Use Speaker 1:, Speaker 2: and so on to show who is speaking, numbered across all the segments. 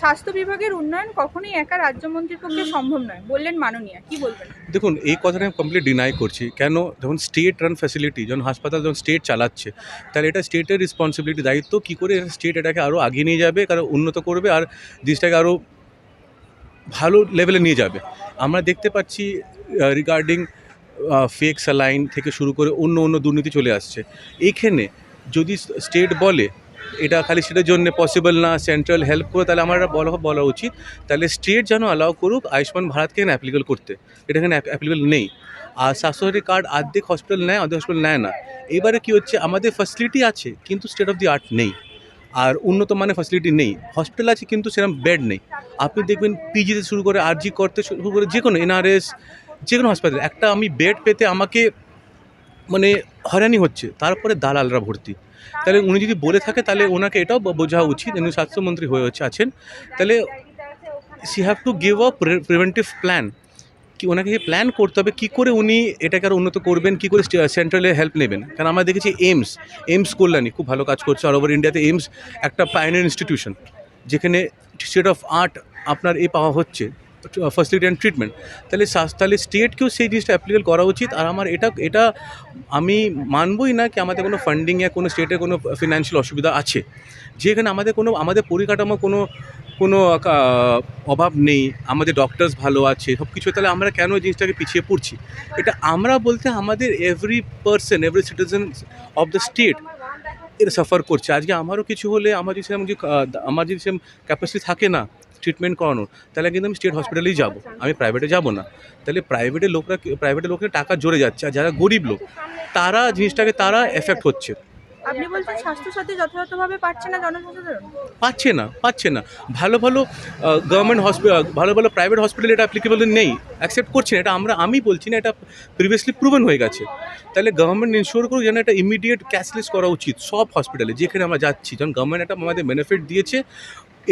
Speaker 1: স্বাস্থ্য বিভাগের উন্নয়ন কখনোই একা রাজ্যমন্ত্রীর পক্ষে সম্ভব নয়। বললেন মাননীয়া কি বলবেন?
Speaker 2: দেখুন এই কথাটা আমি কমপ্লিট ডিনাই করছি। কেন? যখন স্টেট রান ফ্যাসিলিটি যখন হাসপাতাল যখন স্টেট চালাচ্ছে তাহলে এটা স্টেটের রেসপন্সিবিলিটি দায়িত্ব কী করে স্টেট এটাকে আরও আগিয়ে নিয়ে যাবে কারণ উন্নত করবে আর জিনিসটাকে আরও ভালো লেভেলে নিয়ে যাবে? আমরা দেখতে পাচ্ছি রিগার্ডিং ফেক স্যালাইন থেকে শুরু করে অন্য অন্য দুর্নীতি চলে আসছে। এইখানে যদি স্টেট বলে এটা খালি সেটার জন্য পসিবল না সেন্ট্রাল হেল্প করে, তাহলে আমার বলা বলা উচিত। তাহলে স্টেট যেন অ্যালাউ করুক আয়ুষ্মান ভারতকে এখানে অ্যাপ্লিকেবল করতে। এটা এখানে অ্যাপ্লিকেবল নেই। আর স্বাস্থ্যসাথী কার্ড আর্ধেক হসপিটাল নেয়, অর্ধেক হসপিটাল নেয় না। এবারে কী হচ্ছে, আমাদের ফ্যাসিলিটি আছে, কিন্তু স্টেট অফ দি আর্ট নেই। আর উন্নত মানের ফ্যাসিলিটি নেই। হসপিটাল আছে, কিন্তু সেরকম বেড নেই। আপনি দেখবেন পিজিতে শুরু করে আরজি করতে শুরু করে যে কোনো এনআরএস যে কোনো হাসপাতাল একটা আমি বেড পেতে আমাকে মানে হয়রানি হচ্ছে। তারপরে দালালরা ভর্তি। তাহলে উনি যদি বলে থাকে, তাহলে ওনাকে এটাও বোঝা উচিত। উনি স্বাস্থ্যমন্ত্রী হয়ে হচ্ছে, আছেন। তাহলে she have to give a preventive plan. কি ওনাকে প্ল্যান করতে হবে? কী করে উনি এটাকে আরও উন্নত করবেন? কী করে সেন্ট্রালে হেল্প নেবেন? কারণ আমরা দেখেছি এইমস এইমস কল্যাণী খুব ভালো কাজ করছে। অল ওভার ইন্ডিয়াতে এইমস একটা পাইনিয়ার ইনস্টিটিউশন যেখানে স্টেট অফ আর্ট আপনার এ পাওয়া হচ্ছে। ফ্যাসিলিটি অ্যান্ড ট্রিটমেন্ট তাহলে তাহলে স্টেটকেও সেই জিনিসটা অ্যাপ্লিকেল করা উচিত। আর আমার এটা এটা আমি মানবই না কি আমাদের কোনো ফান্ডিংয়ে কোনো স্টেটের কোনো ফিনান্সিয়াল অসুবিধা আছে। যেখানে আমাদের কোনো, আমাদের পরিকাঠামো কোনো কোনো অভাব নেই। আমাদের ডক্টরস ভালো আছে সব কিছু তাহলে আমরা কেন এই জিনিসটাকে পিছিয়ে পড়ছি? এটা আমরা বলতে আমাদের every person every citizen of the state এর সাফার করছে। আজকে আমারও কিছু হলে, আমার যদি আমার যদি ক্যাপাসিটি থাকে না ট্রিটমেন্ট করানোর তাহলে কিন্তু আমি স্টেট হসপিটালেই যাব। আমি প্রাইভেটে যাব না। তাহলে প্রাইভেটের লোকরা প্রাইভেটের লোকের টাকা জোরে যাচ্ছে আর যারা গরিব লোক তারা জিনিসটাকে তারা এফেক্ট হচ্ছে।
Speaker 1: আপনি বলছেন স্বাস্থ্যসাথী যথাযথভাবে পাচ্ছে না জনসাধারণ?
Speaker 2: পাচ্ছে না পাচ্ছে না। ভালো ভালো গভর্নমেন্ট হসপিটাল ভালো ভালো প্রাইভেট হসপিটাল এটা অ্যাপ্লিকেবল নেই অ্যাকসেপ্ট করছে না। এটা আমরা আমি বলছি না এটা প্রিভিয়াসলি প্রুভেন হয়ে গেছে। তাহলে গভর্নমেন্ট ইনশিওর করুক যেন এটা ইমিডিয়েট ক্যাশলেস করা উচিত সব হসপিটালে যেখানে আমরা যাচ্ছি। যখন গভর্নমেন্ট একটা আমাদের বেনিফিট দিয়েছে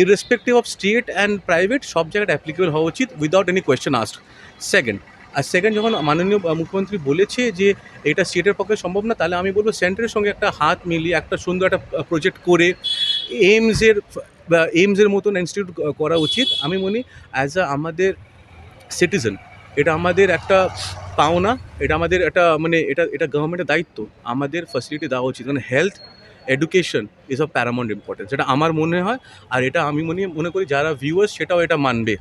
Speaker 2: irrespective of state and private সব জায়গায় অ্যাপ্লিকেবল হওয়া উচিত without any question asked second আর সেকেন্ড যখন মাননীয় মুখ্যমন্ত্রী বলেছে যে এটা স্টেটের পক্ষে সম্ভব না, তাহলে আমি বলব সেন্টারের সঙ্গে একটা হাত মিলিয়ে, একটা সুন্দর একটা প্রজেক্ট করে এইমসের এইমসের মতন ইনস্টিটিউট করা উচিত। আমি মনে অ্যাজ আ আমাদের সিটিজেন এটা আমাদের একটা পাওনা, এটা আমাদের একটা মানে এটা এটা গভর্নমেন্টের দায়িত্ব, আমাদের ফ্যাসিলিটি দেওয়া উচিত। কারণ health education is of paramount importance এটা আমার মনে হয় আর এটা আমি মনে মনে করি যারা ভিউয়ার্স সেটাও এটা মানবে।